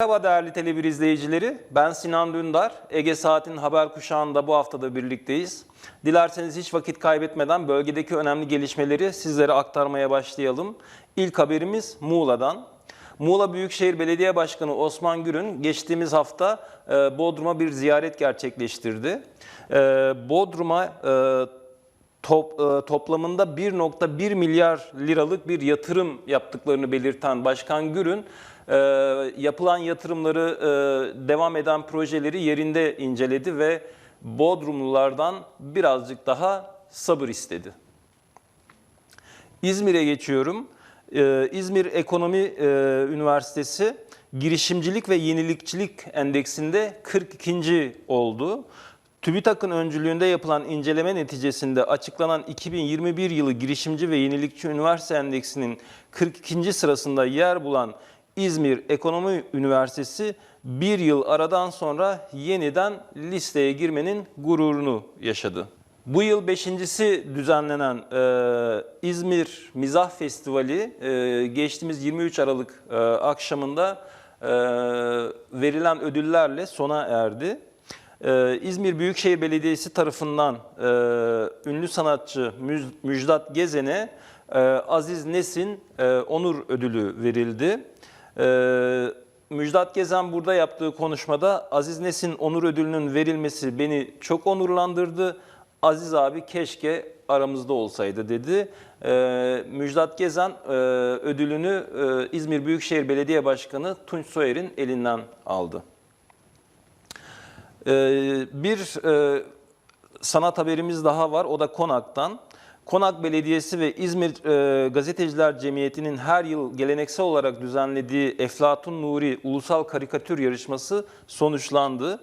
Merhaba değerli Tele1 izleyicileri. Ben Sinan Dündar. Ege Saat'in haber kuşağında bu haftada birlikteyiz. Dilerseniz hiç vakit kaybetmeden bölgedeki önemli gelişmeleri sizlere aktarmaya başlayalım. İlk haberimiz Muğla'dan. Muğla Büyükşehir Belediye Başkanı Osman Gürün geçtiğimiz hafta e, Bodrum'a bir ziyaret gerçekleştirdi. E, Bodrum'a e, toplamında 1.1 milyar liralık bir yatırım yaptıklarını belirten Başkan Gürün, e, yapılan yatırımları, e, devam eden projeleri yerinde inceledi ve Bodrumlulardan birazcık daha sabır istedi. İzmir'e geçiyorum. Ee, İzmir Ekonomi e, Üniversitesi girişimcilik ve yenilikçilik endeksinde 42. oldu. TÜBİTAK'ın öncülüğünde yapılan inceleme neticesinde açıklanan 2021 yılı girişimci ve yenilikçi üniversite endeksinin 42. sırasında yer bulan İzmir Ekonomi Üniversitesi bir yıl aradan sonra yeniden listeye girmenin gururunu yaşadı. Bu yıl beşincisi düzenlenen e, İzmir Mizah Festivali e, geçtiğimiz 23 Aralık e, akşamında e, verilen ödüllerle sona erdi. E, İzmir Büyükşehir Belediyesi tarafından e, ünlü sanatçı Müj- Müjdat Gezen'e e, Aziz Nesin e, Onur Ödülü verildi. E, Müjdat Gezen burada yaptığı konuşmada Aziz Nesin Onur Ödülü'nün verilmesi beni çok onurlandırdı. Aziz abi keşke aramızda olsaydı dedi. Ee, Müjdat Gezen e, ödülünü e, İzmir Büyükşehir Belediye Başkanı Tunç Soyer'in elinden aldı. Ee, bir e, sanat haberimiz daha var. O da Konak'tan. Konak Belediyesi ve İzmir e, Gazeteciler Cemiyeti'nin her yıl geleneksel olarak düzenlediği Eflatun Nuri Ulusal Karikatür Yarışması sonuçlandı.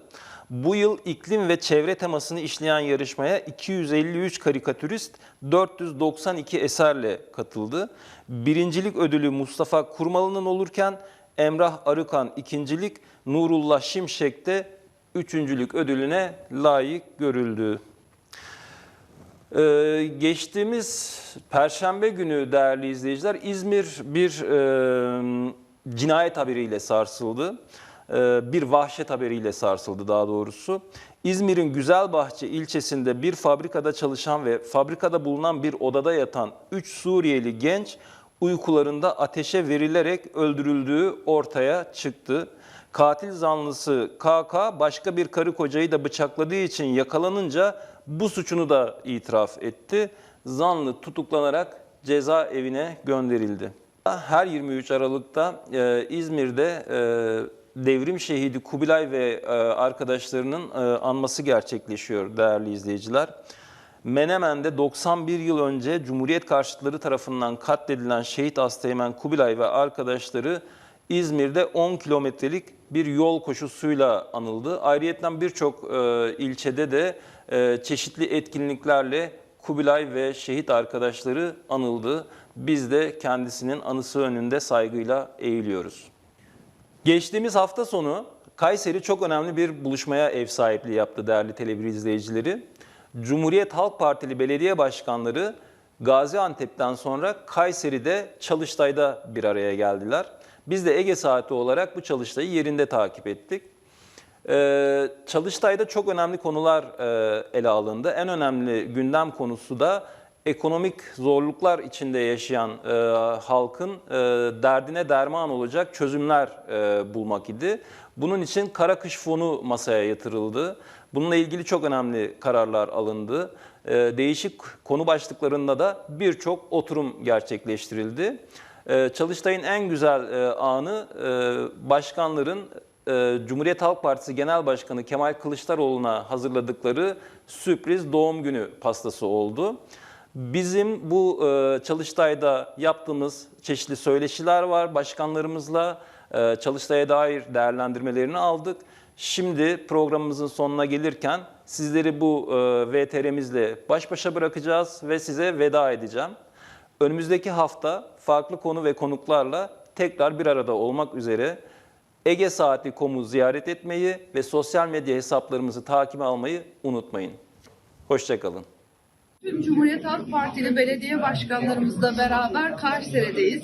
Bu yıl iklim ve çevre temasını işleyen yarışmaya 253 karikatürist 492 eserle katıldı. Birincilik ödülü Mustafa Kurmalı'nın olurken Emrah Arıkan ikincilik, Nurullah Şimşek de üçüncülük ödülüne layık görüldü. Ee, geçtiğimiz Perşembe günü değerli izleyiciler İzmir bir e, cinayet haberiyle sarsıldı. Ee, bir vahşet haberiyle sarsıldı daha doğrusu. İzmir'in Güzelbahçe ilçesinde bir fabrikada çalışan ve fabrikada bulunan bir odada yatan 3 Suriyeli genç uykularında ateşe verilerek öldürüldüğü ortaya çıktı. Katil zanlısı KK başka bir karı kocayı da bıçakladığı için yakalanınca bu suçunu da itiraf etti. Zanlı tutuklanarak cezaevine gönderildi. Her 23 Aralık'ta e, İzmir'de e, devrim şehidi Kubilay ve e, arkadaşlarının e, anması gerçekleşiyor değerli izleyiciler. Menemen'de 91 yıl önce Cumhuriyet karşıtları tarafından katledilen şehit Asteğmen Kubilay ve arkadaşları İzmir'de 10 kilometrelik bir yol koşusuyla anıldı. Ayrıyeten birçok e, ilçede de e, çeşitli etkinliklerle Kubilay ve şehit arkadaşları anıldı. Biz de kendisinin anısı önünde saygıyla eğiliyoruz. Geçtiğimiz hafta sonu Kayseri çok önemli bir buluşmaya ev sahipliği yaptı değerli televizyon izleyicileri. Cumhuriyet Halk Partili belediye başkanları Gaziantep'ten sonra Kayseri'de Çalıştay'da bir araya geldiler. Biz de Ege Saati olarak bu Çalıştay'ı yerinde takip ettik. Ee, Çalıştay'da çok önemli konular e, ele alındı. En önemli gündem konusu da ekonomik zorluklar içinde yaşayan e, halkın e, derdine derman olacak çözümler e, bulmak idi. Bunun için kara kış fonu masaya yatırıldı. Bununla ilgili çok önemli kararlar alındı. E, değişik konu başlıklarında da birçok oturum gerçekleştirildi. E, Çalıştay'ın en güzel e, anı e, başkanların e, Cumhuriyet Halk Partisi Genel Başkanı Kemal Kılıçdaroğlu'na hazırladıkları sürpriz doğum günü pastası oldu. Bizim bu Çalıştay'da yaptığımız çeşitli söyleşiler var başkanlarımızla. Çalıştay'a dair değerlendirmelerini aldık. Şimdi programımızın sonuna gelirken sizleri bu e, VTR'mizle baş başa bırakacağız ve size veda edeceğim. Önümüzdeki hafta farklı konu ve konuklarla tekrar bir arada olmak üzere Ege Saati.com'u ziyaret etmeyi ve sosyal medya hesaplarımızı takip almayı unutmayın. Hoşçakalın. Tüm Cumhuriyet Halk Partili belediye başkanlarımızla beraber Kayseri'deyiz.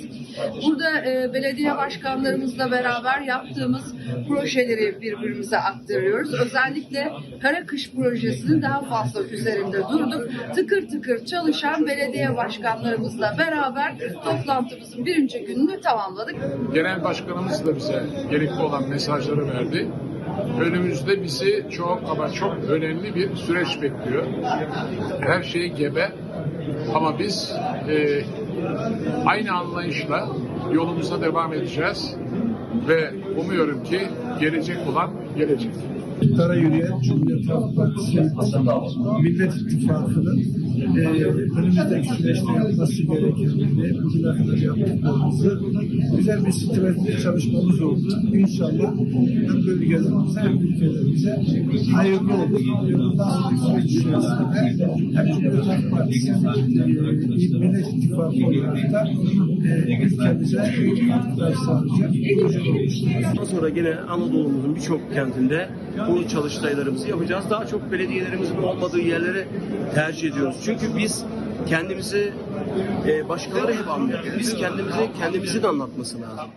Burada e, belediye başkanlarımızla beraber yaptığımız projeleri birbirimize aktarıyoruz. Özellikle Kara Kış projesinin daha fazla üzerinde durduk. Tıkır tıkır çalışan belediye başkanlarımızla beraber toplantımızın birinci gününü tamamladık. Genel başkanımız da bize gerekli olan mesajları verdi. Önümüzde bizi çok ama çok önemli bir süreç bekliyor. Her şey gebe ama biz e, aynı anlayışla yolumuza devam edeceğiz ve umuyorum ki gelecek olan gelecek. İktidara yürüyen Cumhuriyet Halk Partisi Millet İttifakı'nın e, önümüzdeki süreçte yapması gerekenleri bugüne kadar yaptıklarımızı güzel bir stratejik çalışmamız oldu. İnşallah hem bölgelerimize hem ülkelerimize hayırlı olur. Bundan sonraki süreç hem Cumhuriyet Halk Partisi Millet İttifakı olarak da e, ülkemize katkılar sağlayacak sonra gene Anadolu'muzun birçok kentinde bu çalıştaylarımızı yapacağız. Daha çok belediyelerimizin olmadığı yerlere tercih ediyoruz. Çünkü biz kendimizi e, başkaları hep anlıyor. Biz kendimizi kendimizin anlatması lazım.